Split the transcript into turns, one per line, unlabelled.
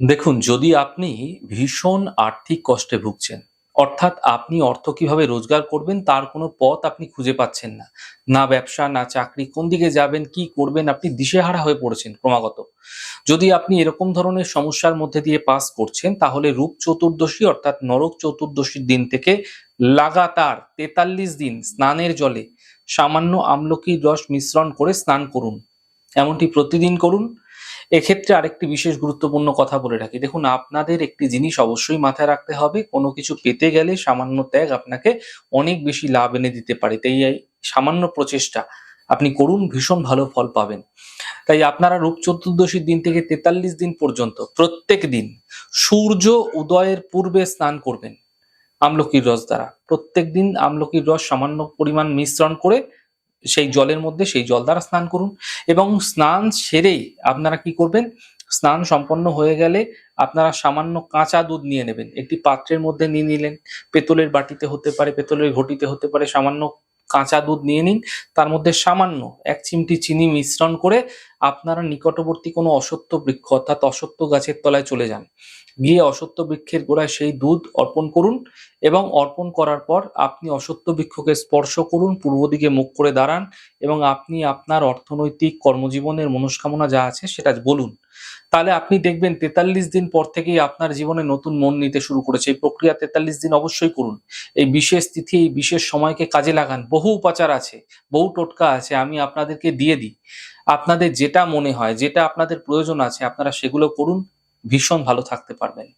দেখুন, যদি আপনি ভীষণ আর্থিক কষ্টে ভুগছেন, অর্থাৎ আপনি অর্থ কীভাবে রোজগার করবেন তার কোনো পথ আপনি খুঁজে পাচ্ছেন না। না ব্যবসা, না চাকরি, কোন দিকে যাবেন, কি করবেন আপনি দিশেহারা হয়ে পড়েছেন ক্রমাগত। যদি আপনি এরকম ধরনের সমস্যার মধ্যে দিয়ে পাস করছেন, তাহলে রূপ চতুর্দশী অর্থাৎ নরক চতুর্দশীর দিন থেকে লাগাতার তেতাল্লিশ দিন স্নানের জলে সামান্য আমলকির রস মিশ্রণ করে স্নান করুন। এমনটি প্রতিদিন করুন। এক্ষেত্রে আরেকটি বিশেষ গুরুত্বপূর্ণ কথা বলে রাখি। দেখুন, আপনাদের একটি জিনিস অবশ্যই মাথায় রাখতে হবে, কোনো কিছু পেতে গেলে সামান্য ত্যাগ আপনাকে অনেক বেশি লাভ এনে দিতে পারে। তাই এই সামান্য প্রচেষ্টা, আপনি করুন, ভীষণ ভালো ফল পাবেন। তাই আপনারা রূপ চতুর্দশীর দিন থেকে তেতাল্লিশ দিন পর্যন্ত প্রত্যেক দিন সূর্য উদয়ের পূর্বে স্নান করবেন, আমলকির রস দ্বারা। প্রত্যেক দিন আমলকির রস সামান্য পরিমাণ মিশ্রণ করে সেই জলের মধ্যে সেই জল দ্বারা স্নান করুন এবং স্নান সেরেই আপনারা কি করবেন? স্নান সম্পন্ন হয়ে গেলে আপনারা সামান্য কাঁচা দুধ নিয়ে নেবেন। একটি পাত্রের মধ্যে নিয়ে নিলেন। পেতলের বাটিতে হতে পারে, পেতলের ঘটিতে হতে পারে, সামান্য কাঁচা দুধ নিয়ে নিন। তার মধ্যে সামান্য এক চিমটি চিনি মিশ্রণ করে আপনারা নিকটবর্তী কোনো অসত্য বৃক্ষ অর্থাৎ অসত্য গাছের তলায় চলে যান। গিয়ে অসত্য বৃক্ষের গোড়ায় সেই দুধ অর্পণ করুন এবং অর্পণ করার পর আপনি অসত্য বৃক্ষকে স্পর্শ করুন, পূর্ব দিকে মুখ করে দাঁড়ান এবং আপনি আপনার অর্থনৈতিক কর্মজীবনের মনস্কামনা যা আছে সেটা বলুন। তাহলে আপনি দেখবেন তেতাল্লিশ দিন পর থেকেই আপনার জীবনে নতুন মন নিতে শুরু করেছে। এই প্রক্রিয়া তেতাল্লিশ দিন অবশ্যই করুন। এই বিশেষ তিথি, এই বিশেষ সময়কে কাজে লাগান। বহু উপাচার আছে, বহু টোটকা আছে, আমি আপনাদেরকে দিয়ে দিই। আপনাদের যেটা মনে হয়, যেটা আপনাদের প্রয়োজন আছে, আপনারা সেগুলো করুন, ভীষণ ভালো থাকতে পারবেন।